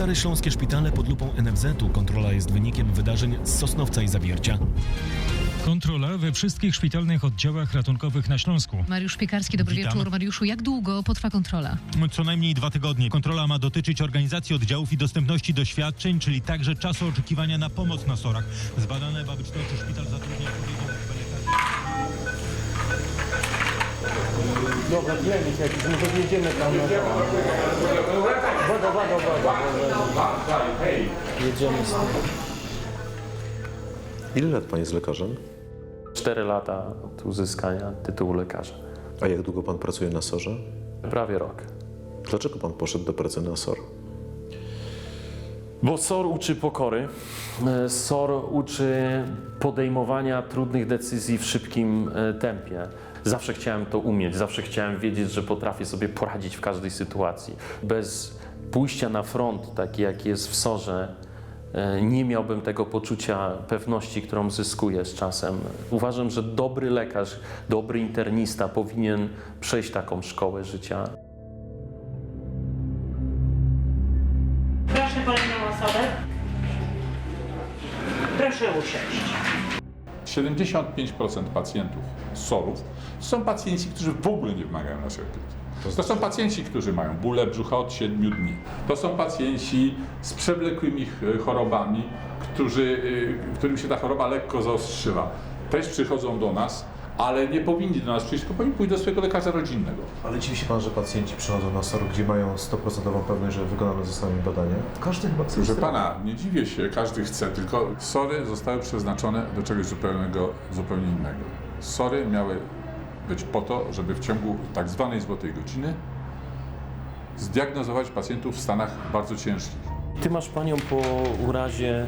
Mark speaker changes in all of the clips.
Speaker 1: Stare Śląskie Szpitale pod lupą NFZ-u. Kontrola jest wynikiem wydarzeń z Sosnowca i Zawiercia.
Speaker 2: Kontrola we wszystkich szpitalnych oddziałach ratunkowych na Śląsku.
Speaker 3: Mariusz Piekarski, dobry
Speaker 2: Witam.
Speaker 3: wieczór. Mariuszu, jak długo potrwa kontrola?
Speaker 2: Co najmniej dwa tygodnie. Kontrola ma dotyczyć organizacji oddziałów i dostępności do świadczeń, czyli także czasu oczekiwania na pomoc na SOR-ach. Zbadane ma być to, czy szpital zatrudnia odpowiednią.
Speaker 4: Dobra, biegnie się jakiś, może tam na Woda, woda. Jedziemy z tym.
Speaker 5: Ile lat pan jest lekarzem?
Speaker 6: 4 lata od uzyskania tytułu lekarza.
Speaker 5: A jak długo pan pracuje na SOR-ze?
Speaker 6: Prawie rok.
Speaker 5: Dlaczego pan poszedł do pracy na SOR?
Speaker 6: Bo SOR uczy pokory, e, SOR uczy podejmowania trudnych decyzji w szybkim e, tempie. Zawsze chciałem to umieć, zawsze chciałem wiedzieć, że potrafię sobie poradzić w każdej sytuacji. Bez pójścia na front, taki jak jest w SOR-ze, e, nie miałbym tego poczucia pewności, którą zyskuję z czasem. Uważam, że dobry lekarz, dobry internista powinien przejść taką szkołę życia.
Speaker 7: Proszę kolejną osobę. Proszę usiąść.
Speaker 8: 75% pacjentów SOR-ów są pacjenci, którzy w ogóle nie wymagają naszej opieki. To są pacjenci, którzy mają bóle brzucha od 7 dni. To są pacjenci z przewlekłymi e, chorobami, którzy, e, którym się ta choroba lekko zaostrzyła. Też przychodzą do nas, ale nie powinni do nas przyjść, tylko powinni pójść do swojego lekarza rodzinnego.
Speaker 5: Ale dziwi się pan, że pacjenci przychodzą na SOR, gdzie mają 100% pewność, że wykonane zostaną im badania? Każdy chyba chce
Speaker 8: Proszę pana, nie dziwię się, każdy chce, tylko sory zostały przeznaczone do czegoś zupełnego, zupełnie innego. Sory miały być po to, żeby w ciągu tak zwanej złotej godziny zdiagnozować pacjentów w stanach bardzo ciężkich.
Speaker 6: Ty masz panią po urazie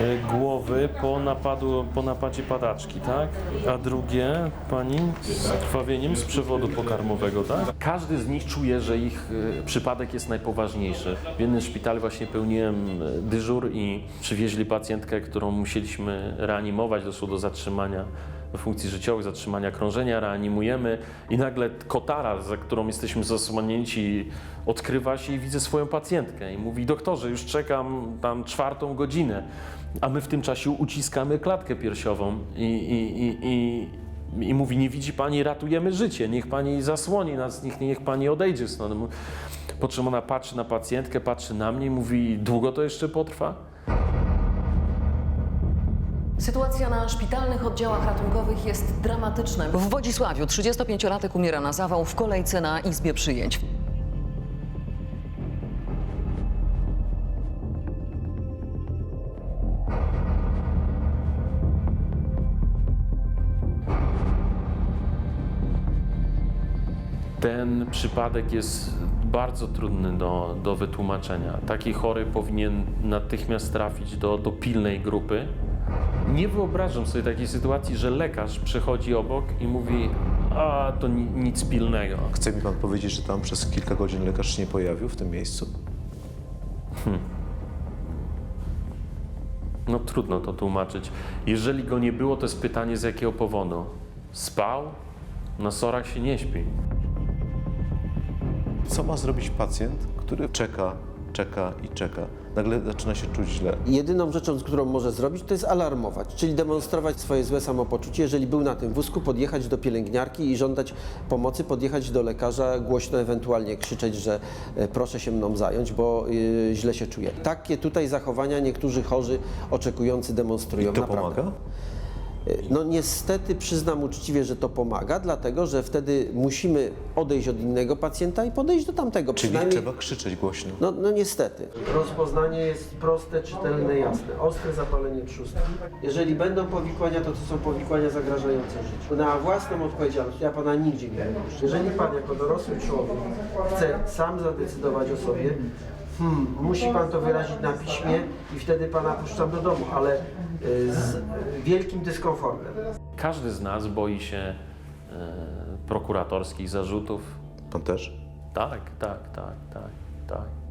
Speaker 6: e, głowy po, napadu, po napadzie padaczki, tak? A drugie pani z krwawieniem z przewodu pokarmowego, tak? Każdy z nich czuje, że ich e, przypadek jest najpoważniejszy. W jednym szpitalu właśnie pełniłem e, dyżur i przywieźli pacjentkę, którą musieliśmy reanimować, doszło do zatrzymania funkcji życiowych, zatrzymania krążenia, reanimujemy i nagle kotara, za którą jesteśmy zasłonięci, odkrywa się i widzę swoją pacjentkę i mówi, doktorze, już czekam tam czwartą godzinę, a my w tym czasie uciskamy klatkę piersiową i, i, i, i, i mówi, nie widzi pani, ratujemy życie, niech pani zasłoni nas, niech, niech pani odejdzie stąd. Po czym ona patrzy na pacjentkę, patrzy na mnie i mówi, długo to jeszcze potrwa?
Speaker 9: Sytuacja na szpitalnych oddziałach ratunkowych jest dramatyczna. W Wodzisławiu 35-latek umiera na zawał w kolejce na izbie przyjęć.
Speaker 6: Ten przypadek jest bardzo trudny do, do wytłumaczenia. Taki chory powinien natychmiast trafić do, do pilnej grupy. Nie wyobrażam sobie takiej sytuacji, że lekarz przechodzi obok i mówi: A to ni- nic pilnego.
Speaker 5: Chce mi pan powiedzieć, że tam przez kilka godzin lekarz się nie pojawił w tym miejscu?
Speaker 6: No trudno to tłumaczyć. Jeżeli go nie było, to jest pytanie z jakiego powodu? Spał? Na sorach się nie śpi.
Speaker 5: Co ma zrobić pacjent, który czeka, czeka i czeka? Nagle zaczyna się czuć źle.
Speaker 4: Jedyną rzeczą, którą może zrobić, to jest alarmować, czyli demonstrować swoje złe samopoczucie. Jeżeli był na tym wózku, podjechać do pielęgniarki i żądać pomocy, podjechać do lekarza, głośno ewentualnie krzyczeć, że e, proszę się mną zająć, bo e, źle się czuję. Takie tutaj zachowania niektórzy chorzy oczekujący demonstrują.
Speaker 5: I to
Speaker 4: naprawdę.
Speaker 5: pomaga?
Speaker 4: No niestety przyznam uczciwie, że to pomaga, dlatego że wtedy musimy odejść od innego pacjenta i podejść do tamtego.
Speaker 5: Czyli trzeba krzyczeć głośno.
Speaker 4: No, no niestety. Rozpoznanie jest proste, czytelne, jasne. Ostre zapalenie trzustki. Jeżeli będą powikłania, to to są powikłania zagrażające życiu. Na własną odpowiedzialność ja pana nigdzie nie wypuszczę. Jeżeli pan jako dorosły człowiek chce sam zadecydować o sobie, hmm, musi pan to wyrazić na piśmie i wtedy pana puszczam do domu, ale y, z wielkim dyskomfortem.
Speaker 6: Każdy z nas boi się e, prokuratorskich zarzutów.
Speaker 5: Pan też?
Speaker 6: Tak, tak, tak, tak, tak.